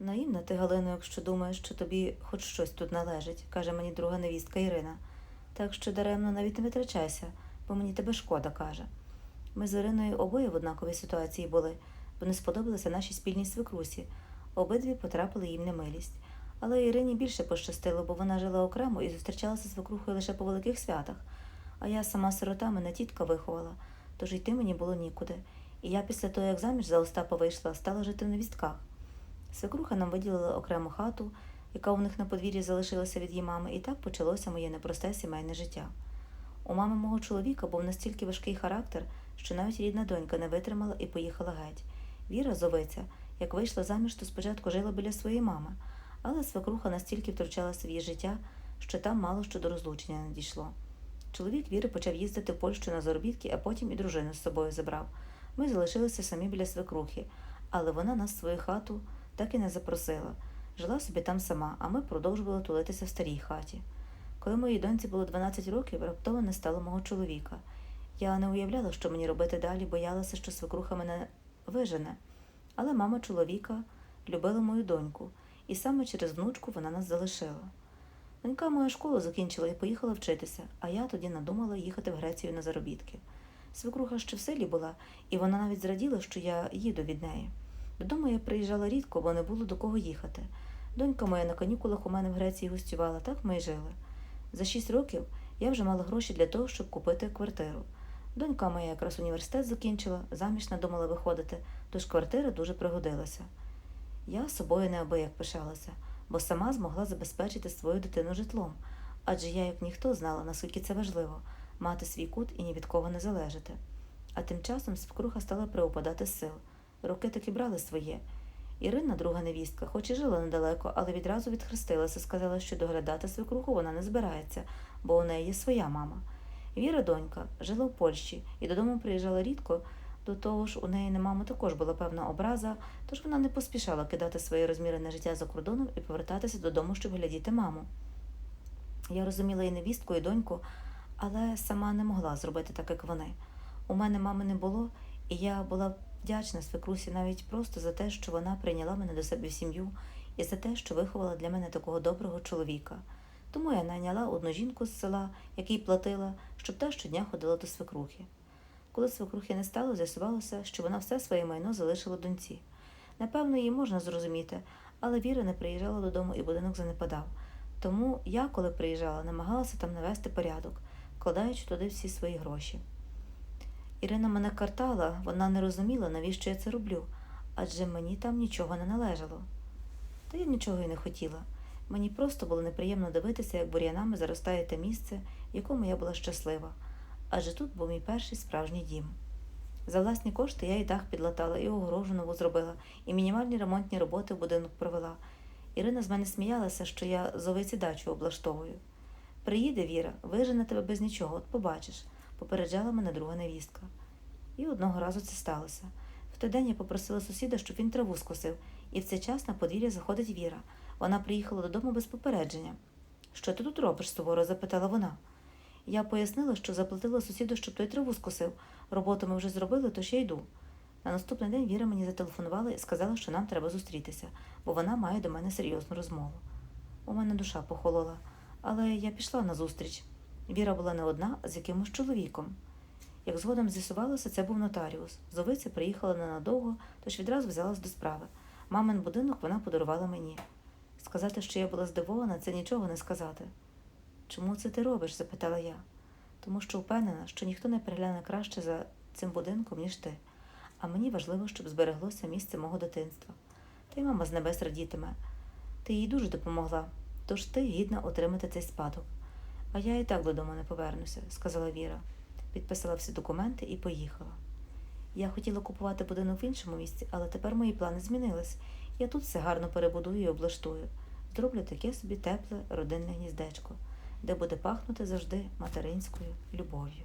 Наївна ти, Галино, якщо думаєш, що тобі хоч щось тут належить, каже мені друга невістка Ірина. Так що даремно навіть не витрачайся, бо мені тебе шкода, каже. Ми з Іриною обоє в однаковій ситуації були, бо не сподобалися нашій спільній свекрусі. Обидві потрапили їм немилість. Але Ірині більше пощастило, бо вона жила окремо і зустрічалася з свекрухою лише по великих святах. А я сама сирота мене тітка виховала, тож йти мені було нікуди. І я після того, як заміж за Остапа вийшла, стала жити в невістках. Свекруха нам виділила окрему хату, яка у них на подвір'ї залишилася від її мами, і так почалося моє непросте сімейне життя. У мами мого чоловіка був настільки важкий характер, що навіть рідна донька не витримала і поїхала геть. Віра зовиця, як вийшла заміж, то спочатку жила біля своєї мами, але свекруха настільки втручалася в її життя, що там мало що до розлучення не дійшло. Чоловік Віри почав їздити в Польщу на заробітки, а потім і дружину з собою забрав. Ми залишилися самі біля свекрухи, але вона нас в свою хату так і не запросила. Жила собі там сама, а ми продовжували тулитися в старій хаті. Коли моїй доньці було 12 років, раптово не стало мого чоловіка. Я не уявляла, що мені робити далі, боялася, що свекруха мене вижене. Але мама чоловіка любила мою доньку, і саме через внучку вона нас залишила. Донька моя школу закінчила і поїхала вчитися, а я тоді надумала їхати в Грецію на заробітки. Свекруха ще в селі була, і вона навіть зраділа, що я їду від неї. Додому я приїжджала рідко, бо не було до кого їхати. Донька моя на канікулах у мене в Греції гостювала, так ми й жили. За шість років я вже мала гроші для того, щоб купити квартиру. Донька моя якраз університет закінчила, заміж надумала виходити, тож квартира дуже пригодилася. Я собою неабияк пишалася, бо сама змогла забезпечити свою дитину житлом, адже я, як ніхто, знала, наскільки це важливо мати свій кут і ні від кого не залежати. А тим часом свекруха стала приупадати з сил. Роки таки брали своє. Ірина, друга невістка, хоч і жила недалеко, але відразу відхрестилася, сказала, що доглядати свекруху вона не збирається, бо у неї є своя мама. Віра, донька, жила в Польщі і додому приїжджала рідко. До того ж, у неї на маму також була певна образа, тож вона не поспішала кидати своє розмірене життя за кордоном і повертатися додому, щоб глядіти маму. Я розуміла і невістку, і доньку, але сама не могла зробити так, як вони. У мене мами не було, і я була вдячна свекрусі навіть просто за те, що вона прийняла мене до себе в сім'ю і за те, що виховала для мене такого доброго чоловіка. Тому я найняла одну жінку з села, якій платила, щоб та щодня ходила до свекрухи. Коли свекрухи не стало, з'ясувалося, що вона все своє майно залишила доньці. Напевно, її можна зрозуміти, але Віра не приїжджала додому і будинок занепадав. Тому я, коли приїжджала, намагалася там навести порядок, вкладаючи туди всі свої гроші. Ірина мене картала, вона не розуміла, навіщо я це роблю, адже мені там нічого не належало. Та я нічого й не хотіла. Мені просто було неприємно дивитися, як бур'янами заростає те місце, в якому я була щаслива, адже тут був мій перший справжній дім. За власні кошти я і дах підлатала, і огорожу нову зробила, і мінімальні ремонтні роботи в будинок провела. Ірина з мене сміялася, що я зовиці дачу облаштовую. Приїде Віра, вижене тебе без нічого, от побачиш, попереджала мене друга невістка. І одного разу це сталося. В той день я попросила сусіда, щоб він траву скосив, і в цей час на подвір'я заходить Віра. Вона приїхала додому без попередження. Що ти тут робиш? суворо запитала вона. Я пояснила, що заплатила сусіду, щоб той траву скосив. Роботу ми вже зробили, тож я йду. На наступний день Віра мені зателефонувала і сказала, що нам треба зустрітися, бо вона має до мене серйозну розмову. У мене душа похолола, але я пішла на зустріч. Віра була не одна, з якимось чоловіком. Як згодом з'ясувалося, це був нотаріус. Зовиця приїхала ненадовго, тож відразу взялась до справи. Мамин будинок вона подарувала мені. Сказати, що я була здивована, це нічого не сказати. Чому це ти робиш? запитала я. Тому що впевнена, що ніхто не перегляне краще за цим будинком, ніж ти. А мені важливо, щоб збереглося місце мого дитинства. Та й мама з небес радітиме. Ти їй дуже допомогла, тож ти гідна отримати цей спадок. А я і так додому не повернуся, сказала Віра. Підписала всі документи і поїхала. Я хотіла купувати будинок в іншому місці, але тепер мої плани змінились. Я тут все гарно перебудую і облаштую. Зроблю таке собі тепле родинне гніздечко, де буде пахнути завжди материнською любов'ю.